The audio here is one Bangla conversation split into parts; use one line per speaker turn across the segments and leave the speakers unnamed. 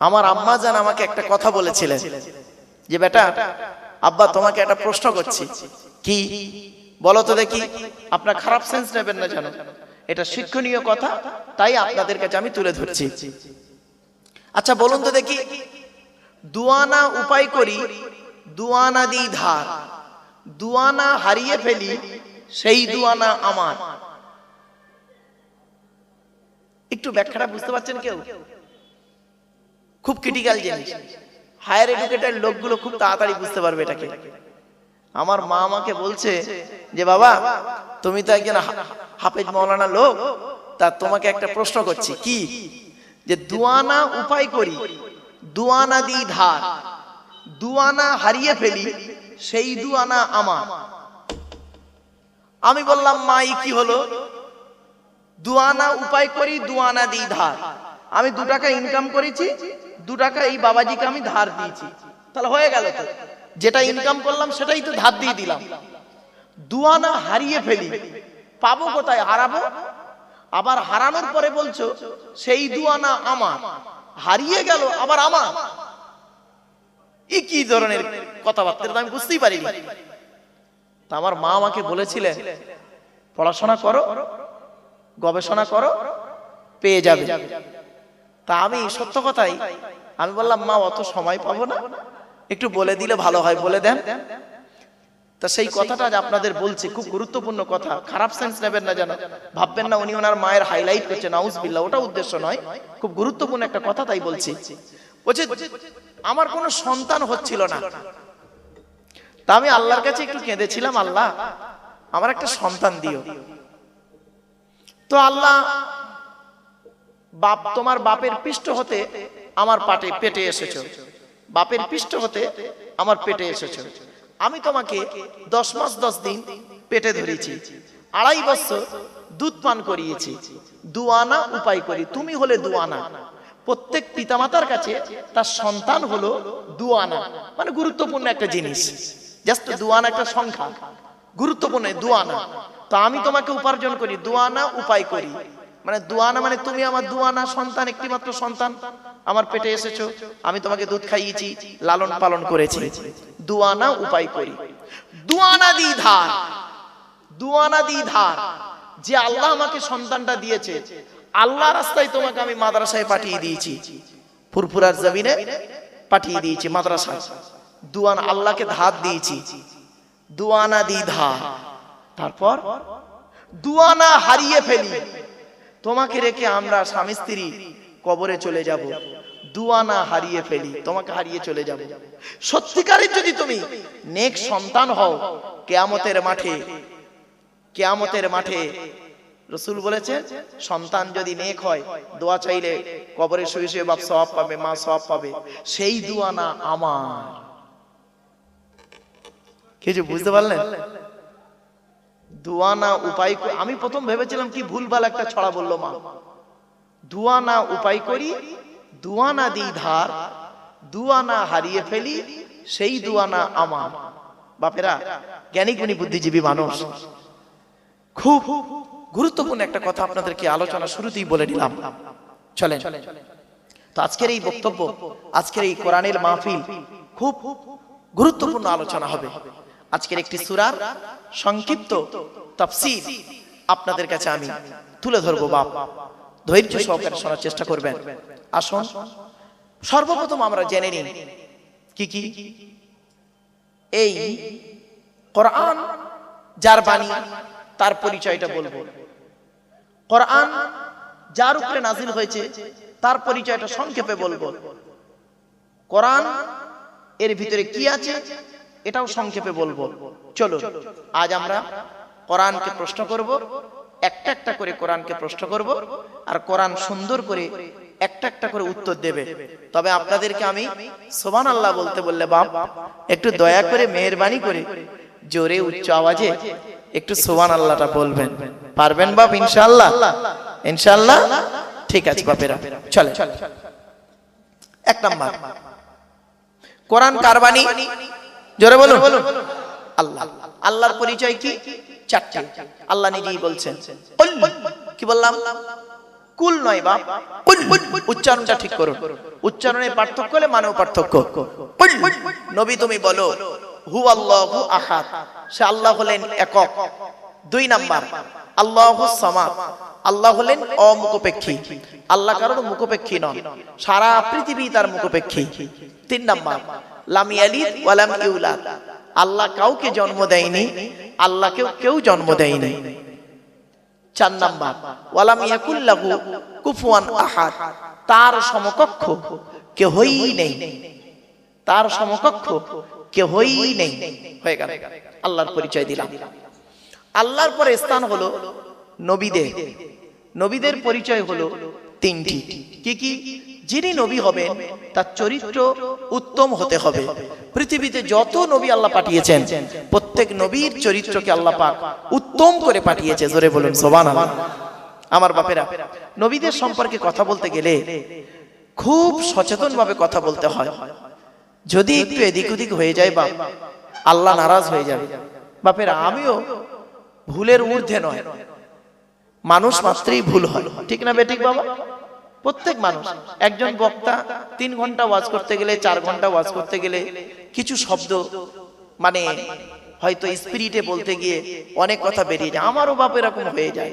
আমার আম্মা জান আমাকে একটা কথা বলেছিলেন যে, বেটা, আব্বা, তোমাকে একটা প্রশ্ন করছি। কি? বলো তো দেখি, আপনার খারাপ সেন্স নেবেন না জানো এটা শিক্ষণীয় কথা, তাই আপনাদের কাছে আমি তুলে ধরছি। আচ্ছা বলুন তো দেখি দুয়ানা উপায় করি দুয়ানা দিই ধার দুয়ানা হারিয়ে ফেলি, সেই দুয়ানা আমার। একটু ব্যাখ্যাটা বুঝতে পারছেন কেউ? খুব ক্রিটিক্যাল জিনিস। হায়ার এডুকেটেড লোকগুলো খুব তাড়াতাড়ি বুঝতে পারবে এটাকে। আমার মা আমাকে বলছে যে, বাবা, তুমি তো একজন হাফেজ মৌলানা লোক, তা তোমাকে একটা প্রশ্ন করছি, কি? যে দুয়ানা উপায় করি দুয়ানা দিই ধার দুয়ানা হারিয়ে ফেলি, সেই দুয়ানা আমার। আমি বললাম মা কি হলো? দুয়ানা উপায় করি দুয়ানা দিই ধার। আমি দু টাকা ইনকাম করেছি দু টাকা এই বাবাজিকে আমি ধার দিয়েছি। তাহলে হয়ে গেল তো। যেটা ইনকাম করলাম, সেটাই তো ধার দিয়ে দিলাম। দুয়ানা হারিয়ে ফেলি। পাবো কোথায়? হারাবো? আবার হারানোর পরে বলছো, সেই দুয়ানা আমার। হারিয়ে গেল, আবার আমার। এ কি ধরনের কথাবার্তা? আমি বুঝতেই পারিনি। তা আমার মা আমাকে বলেছিলেন, পড়াশোনা করো, গবেষণা করো, পেয়ে যাবে। তা আমি সত্য কথাই আমি বললাম মা অত সময় পাবো না। একটু বলে দিলে ভালো হয় বলে দেন। তা সেই কথাটা আপনাদের বলছি খুব গুরুত্বপূর্ণ কথা। খারাপ সেন্স নেবেন না যেন। ভাববেন না উনি ওনার মায়ের হাইলাইট করছে নাউজ বিল্লাহ ওটা উদ্দেশ্য নয়। খুব গুরুত্বপূর্ণ একটা কথা তাই বলছি। বলছে। আমার কোনো সন্তান হচ্ছিল না। তা আমি আল্লাহর কাছে একটু কেঁদেছিলাম আল্লাহ আমার একটা সন্তান দিও। তো আল্লাহ বাপ তোমার বাপের পৃষ্ঠ হতে আমার পাটে পেটে এসেছ। বাপের পৃষ্ঠ হতে আমার পেটে এসেছ। আমি তোমাকে দশ মাস দশ দিন পেটে ধরেছি। আড়াই বছর দুধ পান করিয়েছি। দুয়ানা উপায় করি। তুমি হলে দুয়ানা প্রত্যেক পিতামাতার কাছে তার সন্তান হলো দুয়ানা মানে গুরুত্বপূর্ণ একটা জিনিস। জাস্ট দুয়ানা একটা সংখ্যা। গুরুত্বপূর্ণ দুয়ানা তো আমি তোমাকে উপার্জন করি। দুয়ানা উপায় করি। মানে দুয়ানা মানে তুমি আমার দুয়ানা সন্তান একটি মাত্র সন্তান। আমার পেটে এসেছ, আমি তোমাকে দুধ খাইয়েছি, লালন পালন করেছি। দুয়ানা উপায় করি। দুয়ানা দি ধার দুয়ানা দি ধার যে আল্লাহ আমাকে সন্তানটা দিয়েছে আল্লাহ রাস্তায় তোমাকে আমি মাদ্রাসায় পাঠিয়ে দিয়েছি। ফুরফুরার জমিনে পাঠিয়ে দিয়েছি মাদ্রাসায়। দুয়ানা আল্লাহকে ধার দিয়েছি। দুয়ানা দি ধার তারপর দুয়ানা হারিয়ে ফেলি। তোমাকে রেখে আমরা স্বামী স্ত্রী কবরে চলে যাব। দুয়ানা হারিয়ে ফেলি, তোমাকে হারিয়ে চলে যাব। সত্যিকারের যদি তুমি নেক সন্তান হও, কেয়ামতের মাঠে কেয়ামতের মাঠে রসুল বলেছে, সন্তান যদি নেক হয়, দোয়া চাইলে কবরে শুয়ে শুয়ে বাপ সব পাবে, মা সব পাবে, সেই দুয়ানা আমার। কিছু বুঝতে পারলেন? দুয়ানা উপায় আমি প্রথম ভেবেছিলাম কি ভুলভাল একটা ছড়া বলল মা। দুয়ানা উপায় করি দুয়ানা দিই ধার দুয়ানা হারিয়ে ফেলি, সেই দুয়ানা আমার। বাপেরা জ্ঞানী গুণী বুদ্ধিজীবী মানুষ, খুব গুরুত্বপূর্ণ একটা কথা আপনাদেরকে আলোচনা শুরুতেই বলে দিলাম। চলেন। তো আজকের এই বক্তব্য, আজকের এই কোরআনের মাহফিল খুব গুরুত্বপূর্ণ আলোচনা হবে। আজকের একটি সুরার সংক্ষিপ্ত তাফসীর আপনাদের কাছে আমি তুলে ধরবো বাপ। ধৈর্য সহকারে শোনার চেষ্টা করবেন। আসুন, সর্বপ্রথম আমরা জেনে নিই কি কি? এই কোরআন যার বাণী, তার পরিচয়টা বলব। কোরআন যার উপরে নাজিল হয়েছে, তার পরিচয়টা সংক্ষেপে বলব। কোরআন এর ভিতরে কি আছে? এটাও সংক্ষেপে বলব। চলো আজ আমরা কোরআনকে প্রশ্ন করব একটা একটা করে কোরআনকে প্রশ্ন করব আর কোরআন সুন্দর করে একটা একটা করে উত্তর দেবে। তবে আপনাদেরকে আমি সোবান আল্লাহ বলতে বললে বাপ একটু দয়া করে মেহরবানি করে জোরে উচ্চ আওয়াজে একটু সোবান আল্লাহটা বলবেন। পারবেন বাপ? ইনশাল্লাহ ইনশাআল্লাহ। ঠিক আছে বাপেরা। চলে এক নাম্বার। কোরআন কারবানি জোরে বলুন। আল্লাহ। আল্লাহর পরিচয় কি? চারটে। আল্লাহ নিজেই বলছেন। কুল, কি বললাম? কুল নয় বাপ। কুল, উচ্চারণটা ঠিক করুন। উচ্চারণের পার্থক্য হলে মানেও পার্থক্য। নবী তুমি বলো হু আল্লাহু আহাদ। সে আল্লাহ হলেন একক। দুই নাম্বার আল্লাহু সামাদ। আল্লাহ হলেন অমুখপেক্ষী। আল্লাহ কারোর মুখপেক্ষী নন। সারা পৃথিবী তার মুখপেক্ষী। তিন নাম্বার আল্লাহ কাউকে জন্ম দেয়নি, আল্লাহকেও কেউ জন্ম দেয়নি। চার নাম্বার ওয়ালাম ইয়াকুল্লাহু কুফুয়ান আহাদ। তার সমকক্ষ কেহই নেই। তার সমকক্ষ কেহই নেই। হয়ে গেল। আল্লাহর পরিচয় দিলাম। আল্লাহর পরে স্থান হলো নবীদের। নবীদের পরিচয় হলো তিনটি। কি কি? যিনি নবী হবেন, তার চরিত্র উত্তম হতে হবে। পৃথিবীতে যত নবী আল্লাহ পাঠিয়েছেন, প্রত্যেক নবীর চরিত্রকে আল্লাহ পাক উত্তম করে পাঠিয়েছে, জোরে বলুন সোবান আমার বাপেরা, নবীদের সম্পর্কে কথা বলতে গেলে খুব সচেতন ভাবে কথা বলতে হয়। যদি একটু এদিক ওদিক হয়ে যায় বাপ, আল্লাহ নারাজ হয়ে যাবে। বাপেরা, আমিও ভুলের ঊর্ধ্বে নয়। মানুষ মাত্রই ভুল হয়। ঠিক না বেঠিক বাবা? প্রত্যেক মানুষ, একজন বক্তা তিন ঘণ্টা ওয়াজ করতে গেলে, চার ঘণ্টা ওয়াজ করতে গেলে কিছু শব্দ মানে হয়তো স্পিরিটে বলতে গিয়ে অনেক কথা বেরিয়ে যায়। আমারও বাপ এরকম হয়ে যায়।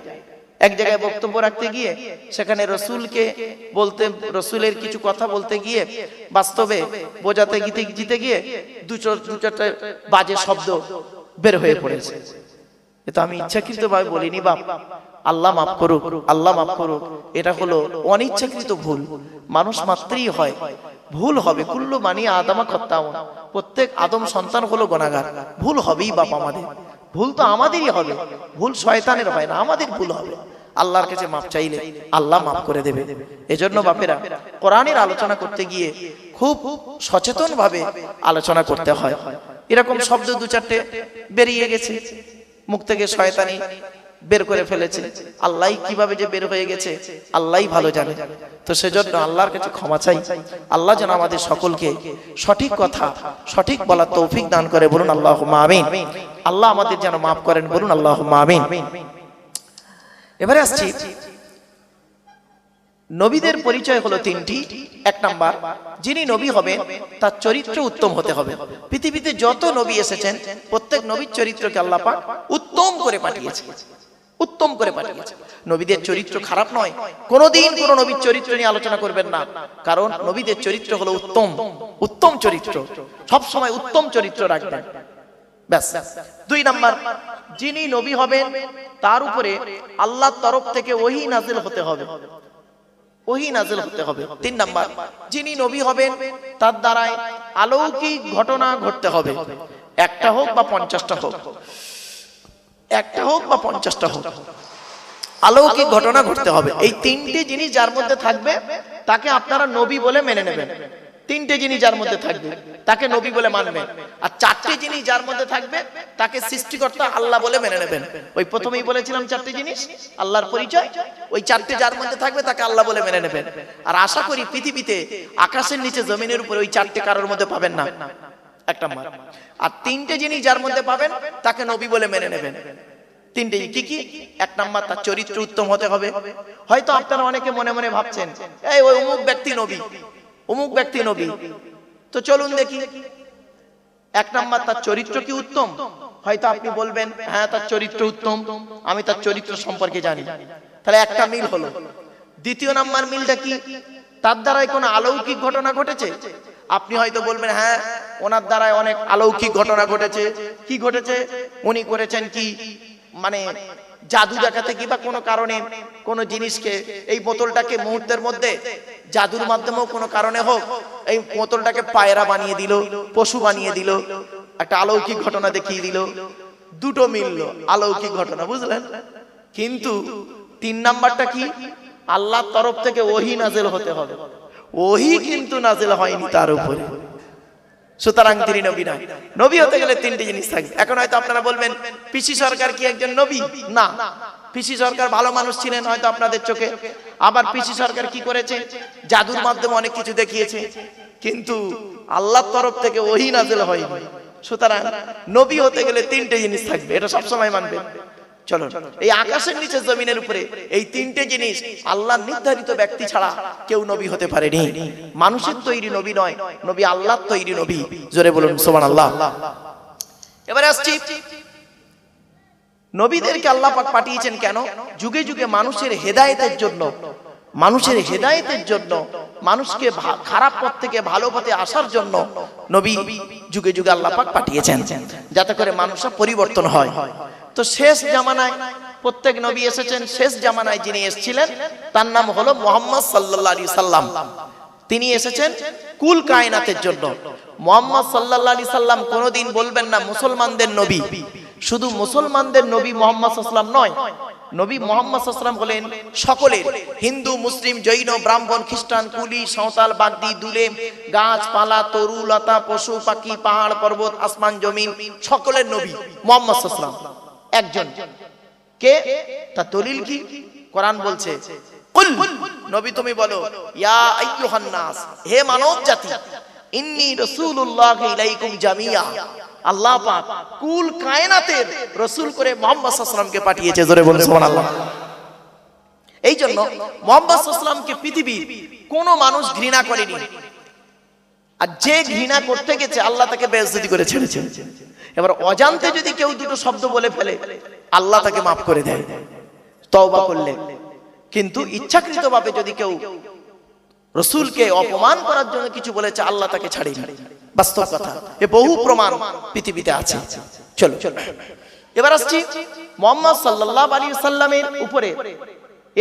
এক জায়গায় বক্তব্য রাখতে গিয়ে সেখানে রসুলকে বলতে, রসুলের কিছু কথা বলতে গিয়ে বাস্তবে বোঝাতে গিতে জিতে গিয়ে দু চারটা বাজে শব্দ বের হয়ে পড়েছে। এটা আমি ইচ্ছাকৃত ভাবে বলিনি বাপ। আল্লাহ মাফ করুক, আল্লাহ মাফ করুক, এটা হলো অনিচ্ছাকৃত ভুল। মানুষ মাত্রই হয়। ভুল হবে। কুল্লু মানি আদামা খত্তামন প্রত্যেক আদম সন্তান হলো গোনাগার। ভুল হবেই বাপ আমাদের। ভুল তো আমাদেরই হবে। ভুল শয়তানের হয় না, আমাদের ভুল হবে। আল্লাহর কাছে মাপ চাইলে আল্লাহ মাফ করে দেবে। এজন্য বাপেরা কোরআনের আলোচনা করতে গিয়ে খুব সচেতন ভাবে আলোচনা করতে হয়। এরকম শব্দ দু চারটে বেরিয়ে গেছে। মুখ থেকে শয়তানি বের করে ফেলেছে। আল্লাহ কীভাবে যে বের হয়ে গেছে, আল্লাহ ভালো জানে। তো সেজন্য আল্লাহর কাছে ক্ষমা চাই। আল্লাহ যেন আমাদের সকলকে সঠিক কথা, সঠিক বলার তৌফিক দান করে। বলুন আল্লাহ আমিন। আল্লাহ আমাদের যেন মাফ করেন। বলুন আল্লাহ আমিন। এবারে আসছি। নবীদের পরিচয় হলো তিনটি। এক নাম্বার, যিনি নবী হবেন, তার চরিত্র উত্তম হতে হবে। পৃথিবীতে যত নবী এসেছেন, প্রত্যেক নবীর চরিত্রকে আল্লাহ পাক উত্তম করে পাঠিয়েছে উত্তম করে পাঠিয়েছে। নবীদের চরিত্র খারাপ নয়। কোনোদিন কোন নবীর চরিত্র নিয়ে আলোচনা করবেন না। কারণ নবীদের চরিত্র হলো উত্তম। উত্তম চরিত্র। সব সময় উত্তম চরিত্র রাখবেন। ব্যাস। দুই নাম্বার, যিনি নবী হবেন, তার উপরে আল্লাহর তরফ থেকে ওহি নাজিল হতে হবে। ওহি নাজিল হতে হবে। তিন নাম্বার, যিনি নবী হবেন, তার দ্বারায় আলৌকিক ঘটনা ঘটতে হবে। একটা হোক বা পঞ্চাশটা হোক। একটা হোক বা পঞ্চাশটা হোক। আলৌকিক ঘটনা ঘটতে হবে। এই তিনটে জিনিস যার মধ্যে থাকবে, তাকে আপনারা নবী বলে মেনে নেবেন। তিনটে জিনিস যার মধ্যে থাকবে, তাকে নবী বলে মানবেন। আর চারটে জিনিস যার মধ্যে থাকবে, তাকে সৃষ্টিকর্তা আল্লাহ বলে মেনে নেবেন। ওই প্রথমেই বলেছিলাম চারটে জিনিস, আল্লাহর পরিচয়। ওই চারটে যার মধ্যে থাকবে, তাকে আল্লাহ বলে মেনে নেবেন। আর আশা করি পৃথিবীতে আকাশের নিচে জমিনের উপরে ওই চারটে কারোর মধ্যে পাবেন না। এক নাম্বার আর তিনটে জিনিস যার মধ্যে পাবেন, তাকে নবী বলে মেনে নেবেন। তিনটে কি কি? এক নাম্বার, তার চরিত্র উত্তম হতে হবে। হয়তো আপনারা অনেকে মনে মনে ভাবছেন, এই ওই অমুক ব্যক্তি নবী, অমুক ব্যক্তি নবী। তো চলুন দেখি। এক নাম্বার, তার চরিত্র কি উত্তম? হয়তো আপনি বলবেন হ্যাঁ তার চরিত্র উত্তম, আমি তার চরিত্র সম্পর্কে জানি। তাহলে একটা মিল হলো। দ্বিতীয় নাম্বার মিলটা কি? তার দ্বারাই কোনো আলৌকিক ঘটনা ঘটেছে? আপনি হয়তো বলবেন হ্যাঁ ওনার দ্বারাই অনেক আলৌকিক ঘটনা ঘটেছে। কি ঘটেছে? উনি করেছেন কি? মানে জাদু দেখাতে কি বা কোনো কারণে কোনো জিনিসকে, এই বোতলটাকে মুহূর্তের মধ্যে জাদুর মাধ্যমেও কোনো কারণে হোক, এই বোতলটাকে পায়রা বানিয়ে দিল, পশু বানিয়ে দিল, একটা আলৌকিক ঘটনা দেখিয়ে দিল, দুটো মিলল আলৌকিক ঘটনা, বুঝলেন? কিন্তু তিন নাম্বারটা কি? আল্লাহর তরফ থেকে ওহি নাজেল হতে হবে। ওহি কিন্তু নাজেল হয়নি তার উপরে। সুতরাং তিনি নবী নয়। নবী হতে গেলে তিনটি জিনিস থাকে এখন হয়তো আপনারা বলবেন, পিসি সরকার কি একজন নবী? না। পিসি সরকার ভালো মানুষ ছিলেন হয়তো আপনাদের চোখে। আবার পিসি সরকার কি করেছে? জাদুর মাধ্যমে অনেক কিছু দেখিয়েছে। কিন্তু আল্লাহর তরফ থেকে ওহি নাজেল হয়নি। সুতরাং নবী হতে গেলে তিনটে জিনিস থাকবে। এটা সবসময় মানবেন। চলো এই আকাশের নিচে জমিনের উপরে এই তিনটে জিনিস আল্লাহ নির্ধারিত ব্যক্তি ছাড়া কেউ নবী হতে পারেনি। মানুষের তৈরি নবী নয়, নবী আল্লাহর তৈরি নবী। জোরে বলুন সোমান আল্লাহ এবারে আসছি, নবীদেরকে আল্লাহ পাক পাঠিয়েছেন কেন? যুগে যুগে মানুষের হেদায়েতের জন্য, মানুষের হেদায়েতের জন্য, মানুষকে খারাপ পথ থেকে ভালো পথে আসার জন্য নবী যুগে যুগে আল্লাহ পাক পাঠিয়েছেন, যাতে করে মানুষের পরিবর্তন হয়। তো শেষ জামানায় প্রত্যেক নবী এসেছেন, শেষ জামানায় যিনি এসেছিলেন, তার নাম হলো মোহাম্মদ সাল্লাল্লাহু আলাইহি সাল্লাম। তিনি এসেছেন কুল কায়নাতের জন্য। মোহাম্মদ সাল্লাল্লাহু আলাইহি সাল্লাম কোনোদিন বলবেন না মুসলমানদের নবী। শুধু মুসলমানদের নবী মোহাম্মদ সাল্লাম নয়, নবী মোহাম্মদ সাল্লাম হলেন সকলের। হিন্দু, মুসলিম, জৈন, ব্রাহ্মণ, খ্রিস্টান, কুলি, সাঁওতাল, বাগদি দুলে গাছপালা, তরু, লতা, পশু, পাখি, পাহাড়, পর্বত, আসমান, জমিন, সকলের নবী মোহাম্মদ সাল্লাম। একজন। কে? তা দলিল কি? কোরআন বলছে, কুল, নবী তুমি বলো, ইয়া আইয়ুহান নাস, হে মানব জাতি রাসূলুল্লাহ ইলাইকুম জামিয়া। আল্লাহ পাক কুল কায়নাতের রাসূল করে মুহাম্মদ সাল্লাল্লাহু পাঠিয়েছে, জোরে বলুন, সুবহানাল্লাহ। এই জন্য মোহাম্মদ সাল্লামকে পৃথিবীর কোনো মানুষ ঘৃণা করেনি। আর যে ঘৃণা করতে গেছে, আল্লাহ তাকে বেজ্জতি করে ছেড়েছে। এবার অজান্তে যদি কেউ দুটো শব্দ বলে ফেলে, আল্লাহ তাকে মাফ করে দেয়। তওবা করলে। কিন্তু ইচ্ছাকৃতভাবে যদি কেউ রসুলকে অপমান করার জন্য কিছু বলেছে, আল্লাহ তাকে ছাড়ি বাস্তব কথা। এ বহু প্রমাণ পৃথিবীতে আছে। চলো চলো। এবার আসছি মোহাম্মদ সাল্লাল্লাহু আলাইহি সাল্লামের উপরে।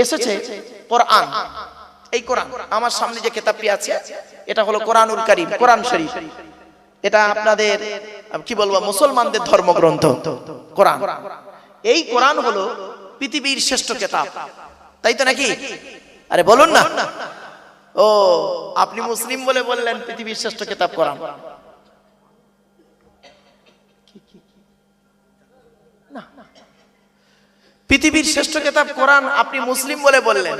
এসেছে কোরআন। এই কোরআন, আমার সামনে যে কিতাবটি আছে, এটা হলো কোরআনুল কারীম, কোরআন শরীফ। এটা আপনাদের কি বলব, মুসলমানদের ধর্মগ্রন্থ, কোরআন। এই কোরআন হলো পৃথিবীর শ্রেষ্ঠ কিতাব। তাই তো নাকি? আরে বলুন না। ও, আপনি মুসলিম বলে বললেন পৃথিবীর শ্রেষ্ঠ কিতাব কোরআন। পৃথিবীর শ্রেষ্ঠ কেতাব কোরআন আপনি মুসলিম বলে বললেন।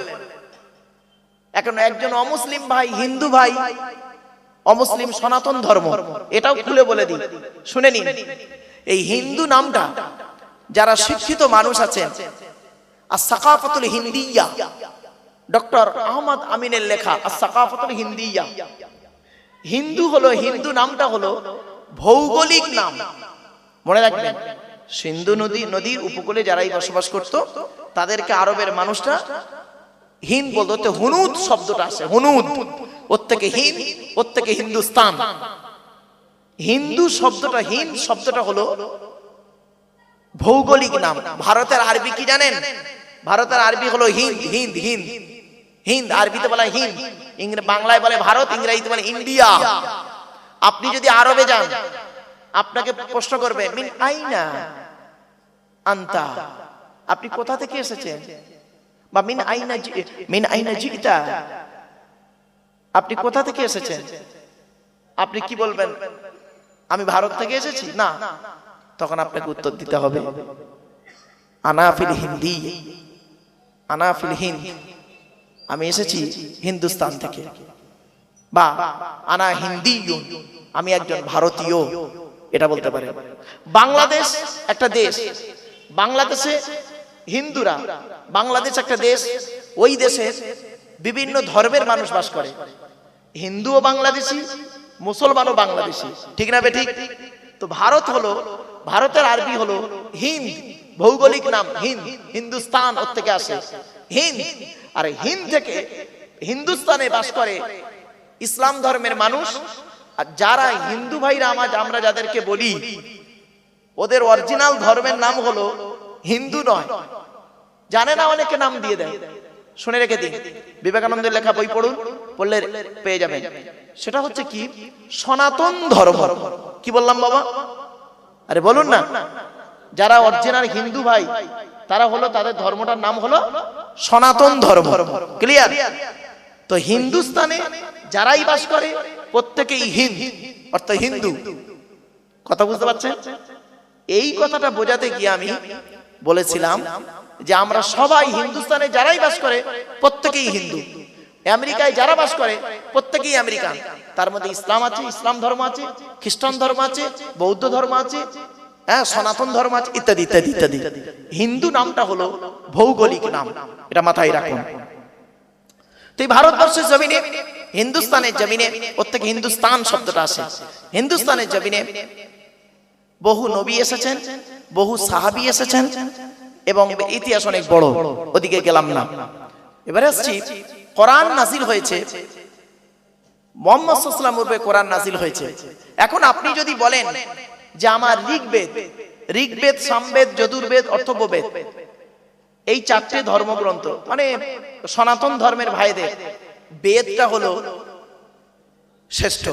এখন একজন অমুসলিম ভাই, হিন্দু ভাই অমুসলিম সনাতন ধর্ম, এটাও খুলে বলে দিই। শুনে নিন, এই হিন্দু নামটা, যারা শিক্ষিত মানুষ আছেন, আর সাকাফাতুল হিন্দিয়া, ডক্টর আহমদ আমিনের লেখা, আর সাকাফাতুল হিন্দিয়া। হিন্দু হলো, হিন্দু নামটা হলো ভৌগোলিক নাম। মনে রাখবেন, সিন্ধু নদী, নদীর উপকূলে যারাই বসবাস করত, তাদেরকে আরবের মানুষটা হিন বলতে হুনুদ শব্দটা আসে হুনুদ। ওর থেকে হিন, ওর থেকে হিন্দুস্তান। হিন্দু শব্দটা, হিন শব্দটা হলো ভৌগোলিক নাম। ভারতের আরবি কি জানেন? ভারতের আরবি হলো হিন্দ হিন্দ হিন্দ। হিন্দ, আরবিতে বলা হিন্দ। বাংলায় বলে ভারত, ইংরেজিতে বলে ইন্ডিয়া। আপনি যদি আরবে যান, আপনাকে প্রশ্ন করবে, মিন আইনা? আন্তা। আপনি কোথা থেকে এসেছেন? বা মিন আইনা মিন আইনা জিতা আপনি কোথা থেকে এসেছেন? আপনি কি বলবেন? আমি ভারত থেকে এসেছি? না। তখন আপনাকে উত্তর দিতে হবে। আনাফিল হিন্দি। আনাফিল হিন্দ। আমি এসেছি হিন্দুস্তান থেকে। বা আনা হিন্দি আমি একজন ভারতীয়। এটা বলতে পারে বাংলাদেশ একটা দেশ। বাংলাদেশে হিন্দুরা বাংলাদেশ একটা দেশ ওই দেশে বিভিন্ন ধর্মের মানুষ বাস করে। হিন্দু ও বাংলাদেশি মুসলমান ও বাংলাদেশি। ঠিক না বেঠিক তো ভারত হলো ভারতের আরবি হলো হিন্দ ভৌগোলিক নাম হিন্দ হিন্দুস্তান ওর থেকে আসে হিন্দ। আর হিন্দ থেকে হিন্দুস্তানে বাস করে ইসলাম ধর্মের মানুষ। আর যারা হিন্দু ভাইরা আমার আমরা যাদেরকে বলি ওদের অরিজিনাল ধর্মের নাম হলো হিন্দু নয়। জানে না অনেকে নাম দিয়ে দেয়। শুনে রেখে দিন। বিবেকানন্দের লেখা বই পড়ুন, পড়লে পেয়ে যাবেন। সেটা হচ্ছে কি? সনাতন ধর্ম। কি বললাম বাবা? আরে বলুন না। যারা অরিজিনাল হিন্দু ভাই, তারা হলো, তাদের ধর্মটার নাম হলো সনাতন ধর্ম। ক্লিয়ার তো হিন্দুস্তানে যারাই বাস করে, প্রত্যেকেই হিন্দ অর্থাৎ হিন্দু। কথা বুঝতে পারছেন? এই কথাটা বোঝাতে গিয়ে আমি বলেছিলাম যে আমরা সবাই হিন্দুস্তানে যারাই বাস করে প্রত্যেকেই হিন্দু। আমেরিকায় যারা বাস করে প্রত্যেকেই আমেরিকান। তার মধ্যে ইসলাম আছে ইসলাম ধর্ম আছে খ্রিস্টান ধর্ম আছে বৌদ্ধ ধর্ম আছে হ্যাঁ সনাতন ধর্ম আছে ইত্যাদি ইত্যাদি ইত্যাদি। হিন্দু নামটা হলো ভৌগোলিক নাম। এটা মাথায় রাখুন। তো এই ভারতবর্ষের জমিনে হিন্দুস্তানের জমিনে ওর থেকে হিন্দুস্তান শব্দটা আসে। হিন্দুস্তানের জমিনে বহু নবী এসেছেন বহু সাহাবি এসেছেন এবং ইতিহাস অনেক বড়। ওদিকে গেলাম না। এবারে আসছি, কোরআন নাজিল হয়েছে। মোহাম্মদ কোরআন নাজিল হয়েছে। এখন আপনি যদি বলেন যে আমার ঋগ্বেদ ঋগ্বেদ, সামবেদ, যদুর্বেদ অর্থববেদ এই চারটে ধর্মগ্রন্থ মানে সনাতন ধর্মের ভাইদের, বেদটা হলো শ্রেষ্ঠ।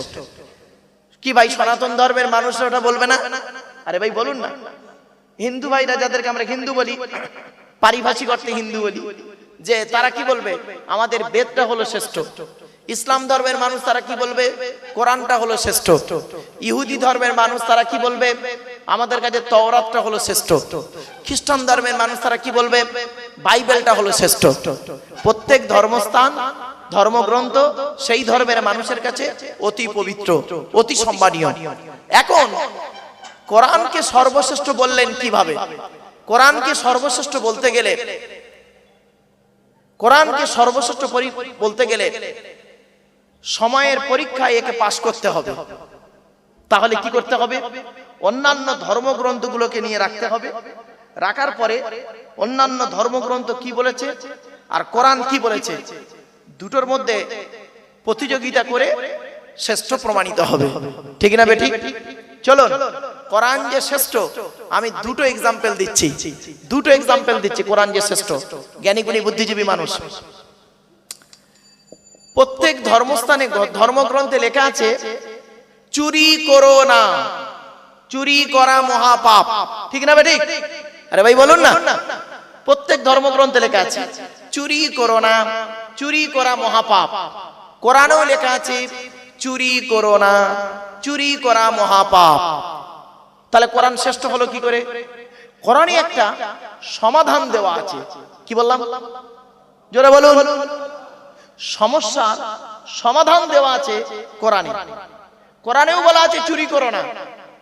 কি ভাই, সনাতন ধর্মের মানুষরা ওটা বলবে না? আরে ভাই, বলুন না। হিন্দু ভাইরা যাদেরকে আমরা হিন্দু বলি, পারিভাষিক অর্থে হিন্দু বলি, যে তারা কি বলবে? আমাদের বেদটা হলো শ্রেষ্ঠ। ইসলাম ধর্মের মানুষ তারা কি বলবে? কোরআনটা হলো শ্রেষ্ঠ। ইহুদি ধর্মের মানুষ তারা কি বলবে? আমাদের কাছে তওরাতটা হলো শ্রেষ্ঠ। খ্রিস্টান ধর্মের মানুষ তারা কি বলবে? বাইবেলটা হলো শ্রেষ্ঠ। প্রত্যেক ধর্মস্থান, ধর্মগ্রন্থ সেই ধর্মের মানুষের কাছে অতি পবিত্র, অতি সম্মানীয়। এখন কোরআনকে সর্বশ্রেষ্ঠ বললেন কীভাবে? কোরআনকে সর্বশ্রেষ্ঠ বলতে গেলে, কোরআনকে সর্বশ্রেষ্ঠ বলতে গেলে সময়ের পরীক্ষায় একে পাশ করতে হবে। তাহলে কি করতে হবে? অন্যান্য ধর্মগ্রন্থগুলোকে নিয়ে রাখতে হবে। রাখার পরে অন্যান্য ধর্মগ্রন্থ কি বলেছে আর কোরআন কি বলেছে দুটোর মধ্যে প্রতিযোগিতা করে শ্রেষ্ঠ প্রমাণিত হবে। ঠিক না বেঠিক চলো কোরআন যে শ্রেষ্ঠ, আমি দুটো এক্সাম্পল দিচ্ছি। দুটো এক্সাম্পল দিচ্ছি, কোরআন যে শ্রেষ্ঠ। জ্ঞানীগুণী, বুদ্ধিজীবী মানুষ। প্রত্যেক ধর্মস্থানে ধর্মগ্রন্থে লেখা আছে, চুরি করো না। চুরি করা মহাপাপ। ঠিক না বেঠিক আরে ভাই, বলুন না। প্রত্যেক ধর্মগ্রন্থে লেখা আছে, চুরি করো না। চুরি করা মহাপাপ। কোরআনেও লেখা আছে, চুরি করো না। চুরি করা মহাপাপ। তাহলে কোরআন শ্রেষ্ঠ হলো কি করে? কোরআনে একটা সমাধান দেওয়া আছে। কি বললাম? জোরে বলুন। সমস্যার সমাধান দেওয়া আছে কোরআনে। কোরআনেও বলা আছে চুরি করো না।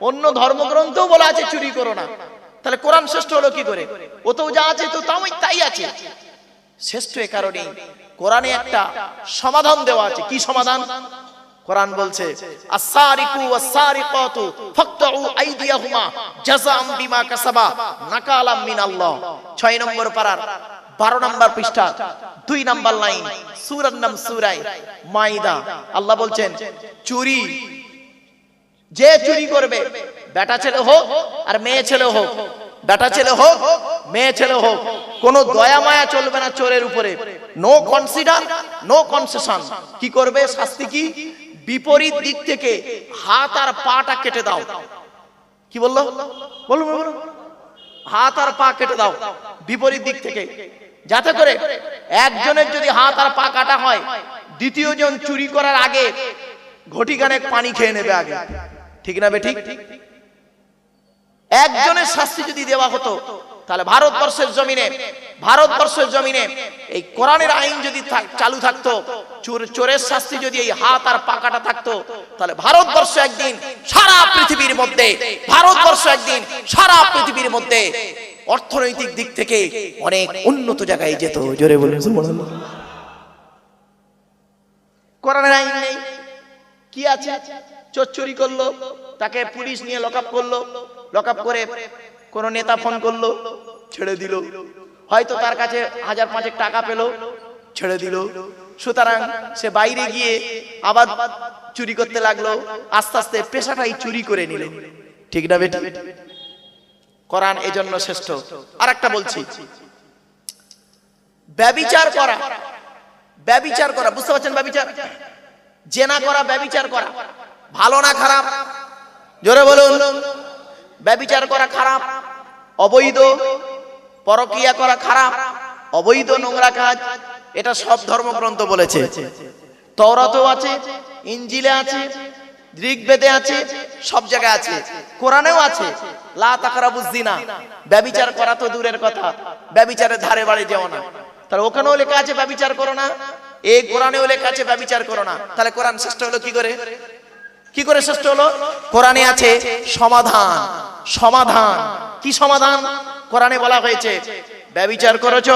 অন্য ধর্মগ্রন্থেও বলা আছে চুরি করো না। তাহলে কোরআন শ্রেষ্ঠ হলো কি করে? ও তো যা আছে তো তাও তাই আছে। শ্রেষ্ঠ এ কারণে কোরআনে একটা সমাধান দেওয়া আছে। কি সমাধান? কোরআন বলছে, আস-সারিকু ফাকতাউ আইদিয়াহুমা জাযাআম বিমা কাসাবা নাকালাম মিনাল্লাহ। 6 নম্বর পারার 12 নম্বর পৃষ্ঠা, দুই নম্বর লাইন, সূরার নাম মাইদা। আল্লাহ বলছেন, চুরি, যে চুরি করবে, বেটা ছেলে হোক আর মেয়ে ছেলে হোক, বেটা ছেলে হোক, মেয়ে ছেলে হোক, কোন দয়া মায়া চলবে না চোরের উপরে। নো কনসিডার নো কনসেশন কি করবে? শাস্তি কি? বিপরীত দিক থেকে হাত আর পাটা কেটে দাও। কি বলল? বলুন হাত আর পা কেটে দাও, বিপরীত দিক থেকে। যাতে করে একজনের যদি হাত আর পা কাটা হয় দ্বিতীয় জন চুরি করার আগে ঘটি কানেক পানি খেয়ে নেবে আগে। ঠিক না বে ঠিক? একজনের শাস্তি যদি দেওয়া হতো তাহলে ভারতবর্ষের জমিনে ভারতবর্ষের জমিনে এই কোরআনের আইন যদি চালু থাকতো, চোর চোরের শাস্তি যদি এই হাত আর পাকাটা থাকতো, তাহলে ভারতবর্ষ একদিন সারা পৃথিবীর মধ্যে, ভারতবর্ষ একদিন সারা পৃথিবীর মধ্যে অর্থনৈতিক দিক থেকে অনেক উন্নত জায়গায় যেত। জোরে বলুন। কোরআনের আইন নেই। কি আছে? চোর চুরি করল, তাকে পুলিশ নিয়ে লক আপ করল। লক আপ করে কোন নেতা ফোন করল, ছেড়ে দিল। হয়তো তার কাছে হাজার পাঁচেক টাকা পেল, ছেড়ে দিল। সুতরাং সে বাইরে গিয়ে আবার চুরি করতে লাগল, আস্তে আস্তে পেশাটাই চুরি করে নিল। ঠিক না বেটি? কোরআন এজন্য শ্রেষ্ঠ। আর একটা বলছি। ব্যবিচার করা ব্যবিচার করা, বুঝতে পারছেন ব্যবিচার? জেনা করা, ব্যবিচার করা। ভালো না খারাপ? জোরে বলুন। ব্যবিচার করা খারাপ, অবৈধ, পরকিয়া করা খারাপ, অবৈধ নোংরা কাজ, এটা সব ধর্মগ্রন্থ বলেছে। তওরাতেও আছে ইঞ্জিলে আছে, ঋগ্বেদে আছে, সব জায়গায় আছে, কোরআনেও আছে। লা তাকরাবুজ জিনা ব্যবিচার করা তো দূরের কথা, ব্যবিচারের ধারে বাড়ি যেও না। তাহলে ওখানেও লেখা আছে ব্যবিচার করো না, এই কোরআনেও লেখা আছে ব্যবিচার করো না। তাহলে কোরআন শ্রেষ্ঠ হলো কি করে? কি করে শ্রেষ্ঠ হলো? কোরআনে আছে সমাধান। সমাধান। কি সমাধান? কোরআনে বলা হয়েছে, ব্যবিচার করেছ?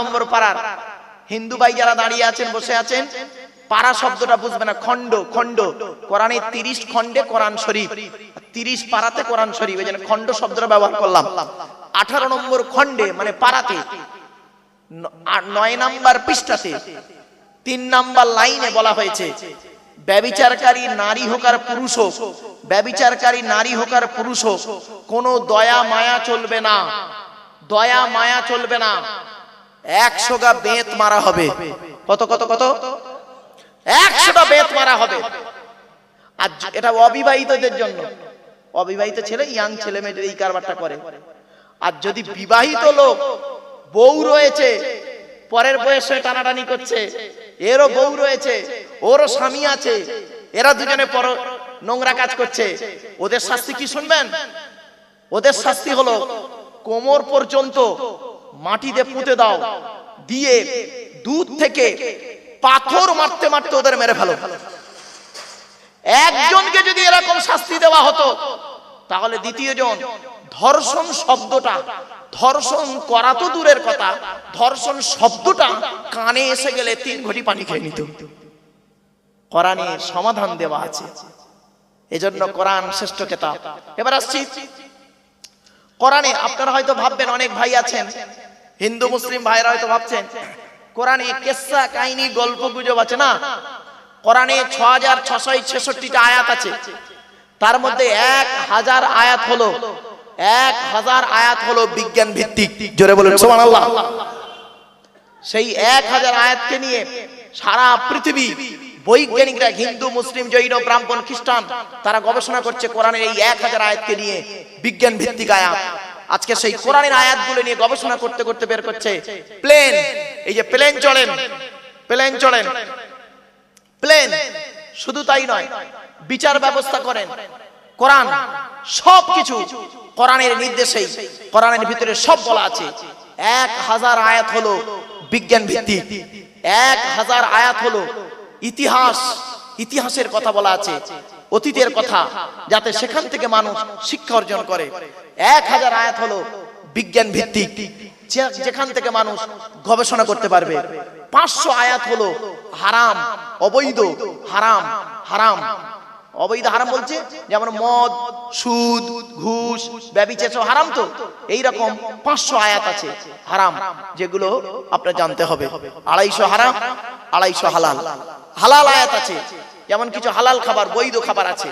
নম্বর হিন্দু ভাই যারা দাঁড়িয়ে আছেন, বসে আছেন, পাড়া শব্দটা বুঝবে না, খণ্ড খণ্ড। খণ্ডে কোরআন শরীফ। তিরিশ পাড়াতে কোরআন শরীফ, এই জন্য খণ্ড শব্দটা ব্যবহার করলাম। আঠারো নম্বর খণ্ডে মানে পাড়াতে নয় নাম্বার পৃষ্ঠাতে, তিন নাম্বার লাইনে বলা হয়েছে, ব্যবিচারকারী নারী হোক আর পুরুষ হোক, ব্যবিচারকারী নারী হোক আর পুরুষ হোক, কোনো দয়া মায়া চলবে না, দয়া মায়া চলবে না একশোটা বেত মারা হবে, কত কত কত? একশোটা বেত মারা হবে। আর এটা অবিবাহিতদের জন্য, অবিবাহিত ছেলে, ইয়াং ছেলে মেয়েদের এই কারবারটা করে। আর যদি বিবাহিত লোক বউ রয়েছে, পরের বয়সে টানাটানি করছে, এরও বউ রয়েছে, ওরও স্বামী আছে, এরা দুজনে পর নোংরা কাজ করছে, ওদের শাস্তি কি শুনবেন? ওদের শাস্তি হলো কোমর পর্যন্ত মাটিতে পুঁতে দাও, দিয়ে দুধ থেকে পাথর মারতে মারতে ওদের মেরে ফেলো। একজনকে যদি এরকম শাস্তি দেওয়া হতো, তাহলে দ্বিতীয় জন ধর্ষণ শব্দটা, ধর্ষণ করা তো দূরের কথা, ধর্ষণ শব্দটা কানে এসে গেলে তিন ঘটি পানি খেয়ে নিত। কোরআনে সমাধান দেওয়া আছে। এজন্য কোরআন শ্রেষ্ঠ কেতাব। এবার আসছি। কোরআনে আপনারা হয়তো ভাববেন, অনেক ভাই আছেন, হিন্দু, মুসলিম ভাইরা হয়তো ভাবছেন, কোরআনে কেসা কাহিনী, গল্প গুজব আছে না? কোরআনে ছ হাজার ছশো ছেষট্টিটা আয়াত আছে। তার মধ্যে এক হাজার আয়াত হলো এক হাজার আয়াত হলো বিজ্ঞান ভিত্তিক। জোরে বলুন সোমান আল্লাহ সেই এক হাজার আয়াতকে নিয়ে সারা পৃথিবী বৈজ্ঞানিকরা হিন্দু মুসলিম জৈন ব্রাহ্মণ খ্রিস্টান তারা গবেষণা করছে কোরআনের এই এক হাজার আয়াতকে নিয়ে বিজ্ঞান ভিত্তিক আয়াত। আজকে সেই কোরআনের আয়াতগুলো নিয়ে গবেষণা করতে করতে বের করছে প্লেন। এই যে প্লেন চলেন প্লেন চলেন প্লেন। শুধু তাই নয় বিচার ব্যবস্থা করেন। কোরআন সব কিছু কোরআনের নির্দেশেই কোরআনের ভিতরে সব বলা আছে। এক হাজার আয়াত হলো বিজ্ঞান ভিত্তিক এক হাজার আয়াত হলো ইতিহাস, ইতিহাসের কথা বলা আছে, অতীতের কথা, যাতে সেখান থেকে মানুষ শিক্ষা অর্জন করে। এক হাজার আয়াত হলো বিজ্ঞান ভিত্তিক যেখান থেকে মানুষ গবেষণা করতে পারবে। পাঁচশো আয়াত হলো হারাম, অবৈধ, হারাম হারাম। অবৈধ হারাম বলছে? যেমন মদ, সুদ, ঘুষ, ব্যবিচার সব হারাম তো? এই রকম পাঁচশো আয়াত আছে হারাম, যেগুলো আপনার জানতে হবে। আড়াইশো হারাম, আড়াইশো হালাল। হালাল আয়াত আছে। যেমন কিছু হালাল খাবার, বৈধ খাবার আছে।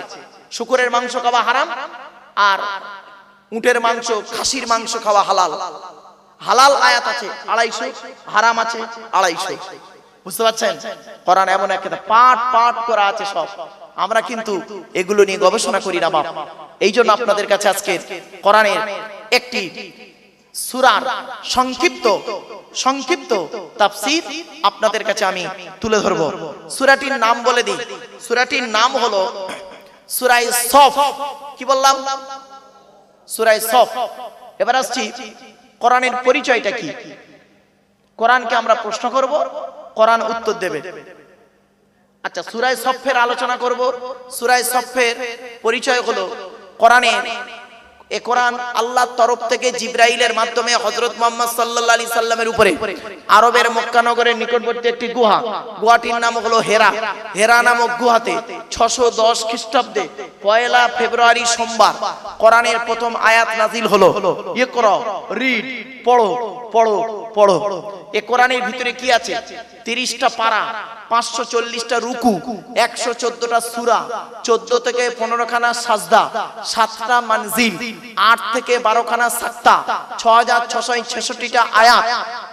শুকুরের মাংস খাওয়া হারাম, আর উটের মাংস, খাসির মাংস খাওয়া হালাল। হালাল আয়াত আছে, আড়াইশো, হারাম আছে, আড়াইশো। বুঝতে পারছেন? কোরআন এমন একটা পাঠ পাঠ করা আছে সব। আমরা কিন্তু এগুলো নিয়ে গবেষণা করি না বাপ। এই জন্য আপনাদের কাছে আজকে কোরআনের একটি সুরার সংক্ষিপ্ত সংক্ষিপ্ত তাফসীর আপনাদের কাছে আমি তুলে ধরব। সুরাটির নাম বলে দিই। সুরাটির নাম হলো সুরাই সফ। কি বললাম? সুরাই সফ। এবার আসছি কোরআনের পরিচয়টা কি? কোরআনকে আমরা প্রশ্ন করব কোরআন উত্তর দেবে। আচ্ছা সুরায় সফের আলোচনা করব। সুরায় সফের পরিচয় হলো কোরআনের এ কোরআন আল্লাহর তরফ থেকে জিব্রাইলের মাধ্যমে হযরত মুহাম্মদ সাল্লাল্লাহু আলাইহি সাল্লামের উপরে। আরবের মক্কা নগরের নিকটবর্তী একটি গুহা। গুহাটির নাম হলো হেরা। হেরা নামক গুহাতে 610 খ্রিস্টাব্দে পয়লা ফেব্রুয়ারি সোমবার কোরআনের প্রথম আয়াত নাজিল হলো। রিড, পড়ো পড়ো পড়ো। এ কোরআনের ভিতরে কি আছে? তিরিশটা পারা, পাঁচশো চল্লিশটা রুকু, একশো চোদ্দটা সুরা, চোদ্দ থেকে পনেরো খানা সাজদা, সাতটা মানজিল আট থেকে বারো খানা সাক্তা ছ হাজার ছশো ছেষট্টিটা আয়াত,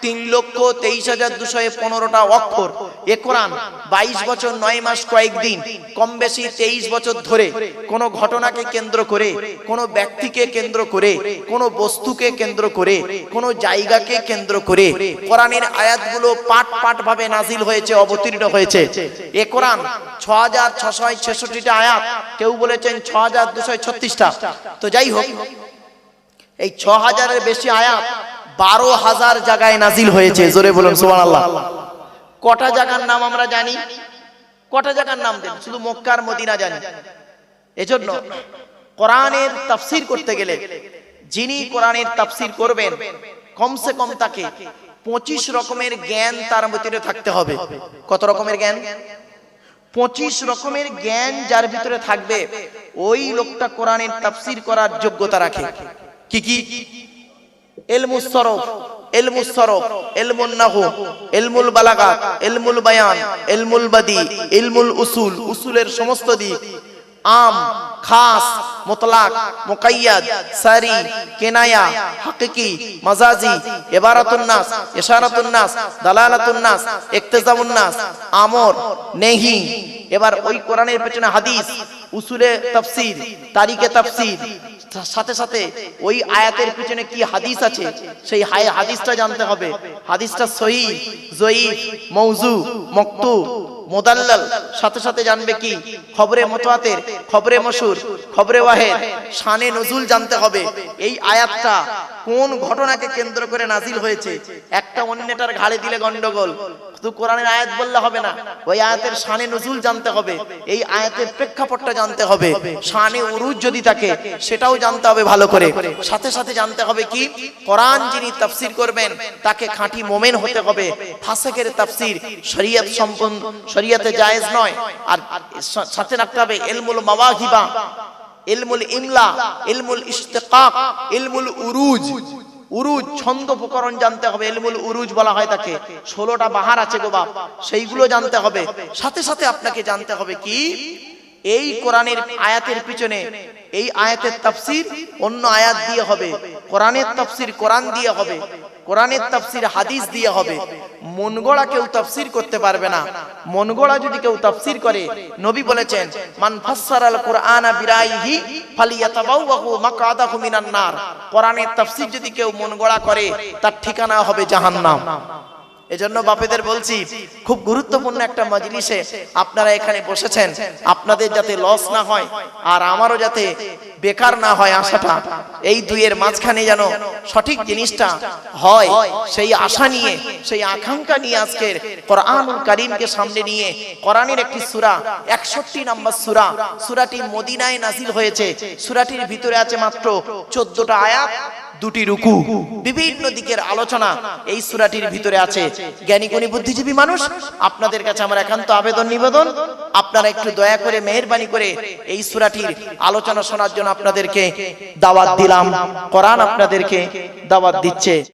তিন লক্ষ তেইশ হাজার দুশো পনেরোটা অক্ষর। এ কোরআন বাইশ বছর নয় মাস কয়েকদিন, কম বেশি তেইশ বছর ধরে। কোনো ঘটনাকে কেন্দ্র করে, কোনো ব্যক্তিকে কেন্দ্র করে, কোনো বস্তুকে কেন্দ্র করে, কোনো জায়গাকে কেন্দ্র করে কোরআনের আয়াতগুলো পাট পাট ভাবে নাজিল হয়েছে, অবতীর্ণ হয়েছে। এ কোরআন ছ হাজার ছশো ছেষট্টিটা আয়াত, কেউ বলেছেন ছ হাজার দুশো ছত্রিশটা। তো যাই হোক এই ছ হাজারের বেশি আয়াত বারো হাজার জায়গায় নাজিল হয়েছে, জোরে বলুন সুবান আল্লাহ কটা জায়গার নাম আমরা জানি? কটা জায়গার নাম দেন? শুধু মক্কার মদিনা জানি। এজন্য কোরআনের তাফসির করতে গেলে যিনি কোরআনের তাফসির করবেন, কমসে কম তাকে পঁচিশ রকমের জ্ঞান তার ভিতরে থাকতে হবে। কত রকমের জ্ঞান? পঁচিশ রকমের জ্ঞান যার ভিতরে থাকবে ওই লোকটা কোরআনের তাফসির করার যোগ্যতা রাখে। কি কি? এলমুস সরফ এলমুস সরফ এলমুল নাহু, এলমুল বালাগাত এলমুল বায়ান, এলমুল বাদি, এলমুল উসুল, উসুলের সমস্ত দিক। আম, খাস, মোতলাক, মুকাইয়াদ, সারি, কেনায়া, হাকিকি, মাজাজি ইবারাতুন নাস, ইশারাতুন নাস, দালালাতুন নাস ইক্তিজামুন নাস, আমর, নেহি। এবার ওই কোরআনের পেছনে হাদিস, উসুলে তাফসীর, তারিখে তাফসীর, সাথে সাথে ওই আয়াতের পিছনে কি হাদিস আছে, সেই হাদিসটা জানতে হবে। হাদিসটা সহি, জয়ীফ মৌজু মক্তু মোদাল্লাল, সাথে সাথে জানবে কি? খবরে মতোয়াতের, খবরে মশুর, খবরে ওয়াহেদ, শানে নজুল জানতে হবে। এই আয়াতটা কোন ঘটনাকে কেন্দ্র করে নাজিল হয়েছে? একটা অন্যটার ঘাড়ে দিলে গন্ডগোল। শুধু কোরআনের আয়াত বললে হবে না, ওই আয়াতের শানে নজুল জানতে হবে, এই আয়াতের প্রেক্ষাপটটা জানতে হবে। শানে উরুজ যদি থাকে, সেটাও জানতে হবে ভালো করে। সাথে সাথে জানতে হবে কি? কোরআন যিনি তাফসির করবেন, তাকে খাঁটি মোমেন হতে হবে। ফাসেকের তাফসির শরীয়ত সম্পন্ন শরীয়তে জায়েজ নয়। আর সাথে রাখতে হবে এলমুল মাওয়াহিবা ইলমুল ইমলা ইলমুল ইশতিকাক ইলমুল উরুজ। উরুজ ছন্দ উপকরণ জানতে হবে ইলমুল উরুজ বলা হয় তাকে। ষোলোটা বাহার আছে গো বাপ সেইগুলো জানতে হবে। সাথে সাথে আপনাকে জানতে হবে কি? এই কোরআনের আয়াতের পিছনে এই আয়াতের তাফসির অন্য আয়াত দিয়ে হবে। কোরআনের তাফসির কোরআন দিয়ে হবে। কোরআনের তাফসির, হাদিস দিয়ে হবে। মন গড়া কেউ তাফসির করতে পারবে না। মন গড়া যদি কেউ তাফসির করে, নবী বলেছেন, মান ফাসসারাল কুরআনা বিরাইহি ফালিয়াতাবাওয়াহু মাকআদাহু মিনান নার। কোরআনের তাফসির যদি কেউ মন গড়া করে, তার ঠিকানা হবে জাহান্নাম। এজন্য বাপেদের বলছি, খুব গুরুত্বপূর্ণ একটা মজলিসে আপনারা এখানে বসেছেন। আপনাদের যাতে লস না হয়, আর আমারও যাতে বেকার না হয় আশাটা। এই দুইয়ের মাঝখানে যেন সঠিক জিনিসটা হয়, সেই আশা নিয়ে, সেই আকাঙ্ক্ষা নিয়ে আজকের কোরআনুল কারিমকে সামনে নিয়ে কোরআনের একটি সূরা 61 নম্বর সূরা, সূরাটি মদিনায় নাজিল হয়েছে। সূরাটির ভিতরে আছে মাত্র 14টা আয়াত। দুটি রুকু। বিভিন্ন দিকের আলোচনা এই সুরাটির ভিতরে আছে। জ্ঞানী গুণী বুদ্ধিজীবী মানুষ, আপনাদের কাছে আমার একান্ত আবেদন, নিবেদন। আপনারা একটু দয়া করে, মেহরবানি করে এই সুরাটির আলোচনা শোনার জন্য আপনাদেরকে দাওয়াত দিলাম। কোরআন আপনাদেরকে দাওয়াত দিচ্ছে।